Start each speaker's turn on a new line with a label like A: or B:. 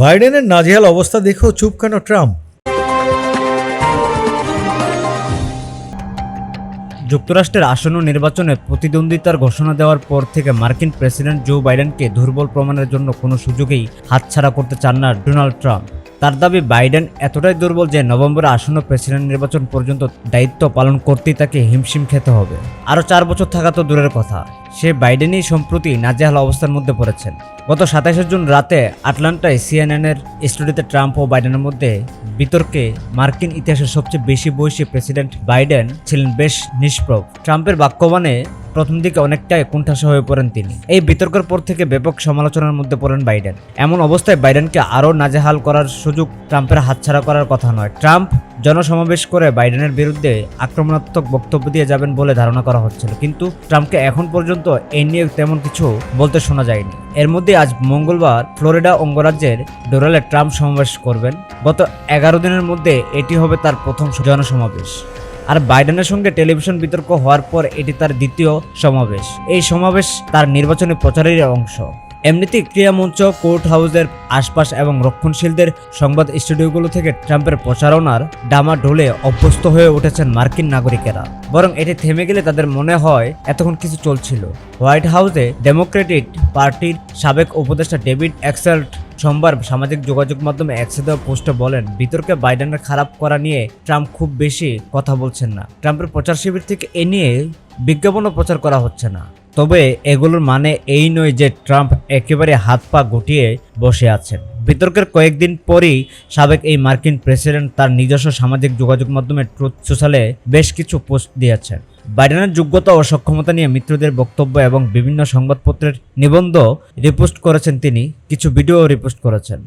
A: বাইডেনের নাজেহাল অবস্থা দেখেও চুপ কেন ট্রাম্প?
B: যুক্তরাষ্ট্রের আসন্ন নির্বাচনে প্রতিদ্বন্দ্বিতার ঘোষণা দেওয়ার পর থেকে মার্কিন প্রেসিডেন্ট জো বাইডেনকে দুর্বল প্রমাণের জন্য কোনো সুযোগেই হাতছাড়া করতে চান না ডোনাল্ড ট্রাম্প। তার দাবি, বাইডেন এতটাই দুর্বল যে নভেম্বরে আসন্ন প্রেসিডেন্ট নির্বাচন পর্যন্ত দায়িত্ব পালন করতেই তাকে হিমশিম খেতে হবে। আরও চার বছর থাকা তো দূরের কথা। সে বাইডেনই সম্প্রতি নাজেহাল অবস্থার মধ্যে পড়েছেন। গত সাতাশে জুন রাতে আটলান্টায় সিএনএনের স্টুডিওতে ট্রাম্প ও বাইডেনের মধ্যে বিতর্কে মার্কিন ইতিহাসের সবচেয়ে বেশি বয়সী প্রেসিডেন্ট বাইডেন ছিলেন বেশ নিষ্প্রভ। ট্রাম্পের বাক্যবাণে প্রথম দিকে অনেকটাই কুণ্ঠাসা হয়ে পড়েন তিনি। এই বিতর্কের পর থেকে ব্যাপক সমালোচনার মধ্যে পড়েন বাইডেন। এমন অবস্থায় বাইডেনকে আরও নাজেহাল করার সুযোগ ট্রাম্পের হাতছাড়া করার কথা নয়। ট্রাম্প জনসমাবেশ করে বাইডেনের বিরুদ্ধে আক্রমণাত্মক বক্তব্য দিয়ে যাবেন বলে ধারণা করা হচ্ছিল। কিন্তু ট্রাম্পকে এখন পর্যন্ত এ নিয়ে তেমন কিছু বলতে শোনা যায়নি। এর মধ্যে আজ মঙ্গলবার ফ্লোরিডা অঙ্গরাজ্যের ডোরালে ট্রাম্প সমাবেশ করবেন। গত এগারো দিনের মধ্যে এটি হবে তার প্রথম জনসমাবেশ। আর বাইডেনের সঙ্গে টেলিভিশন বিতর্ক হওয়ার পর এটি তার দ্বিতীয় সমাবেশ। এই সমাবেশ তার নির্বাচনী প্রচারের অংশ। এমনিতে ক্রিয়া মঞ্চ, কোর্ট হাউসের আশপাশ এবং রক্ষণশীলদের সংবাদ স্টুডিওগুলো থেকে ট্রাম্পের প্রচারণার ডামা ঢোলে অভ্যস্ত হয়ে উঠেছেন মার্কিন নাগরিকেরা। বরং এটি থেমে গেলে তাদের মনে হয় এতক্ষণ কিছু চলছিল। হোয়াইট হাউসে ডেমোক্রেটিক পার্টির সাবেক উপদেষ্টা ডেভিড এক্সেল্ট সোমবার সামাজিক যোগাযোগ মাধ্যমে এক্সে দেওয়া পোস্টে বলেন, বিতর্কে বাইডেনের খারাপ করা নিয়ে ট্রাম্প খুব বেশি কথা বলছেন না। ট্রাম্পের প্রচার শিবির থেকে এ নিয়ে বিজ্ঞাপনও প্রচার করা হচ্ছে না। তবে এগুলোর মানে এই নয় যে ট্রাম্প একেবারে হাত পা গুটিয়ে বসে আছেন। বিতর্কের কয়েকদিন পরই সাবেক এই মার্কিন প্রেসিডেন্ট তার নিজস্ব সামাজিক যোগাযোগ মাধ্যমে ট্রুথ সোশ্যালে বেশ কিছু পোস্ট দিয়েছেন। বাইডেনের যোগ্যতা ও সক্ষমতা নিয়ে মিত্রদের বক্তব্য এবং বিভিন্ন সংবাদপত্রের নিবন্ধ রিপোস্ট করেছেন তিনি, কিছু ভিডিও রিপোস্ট করেছেন।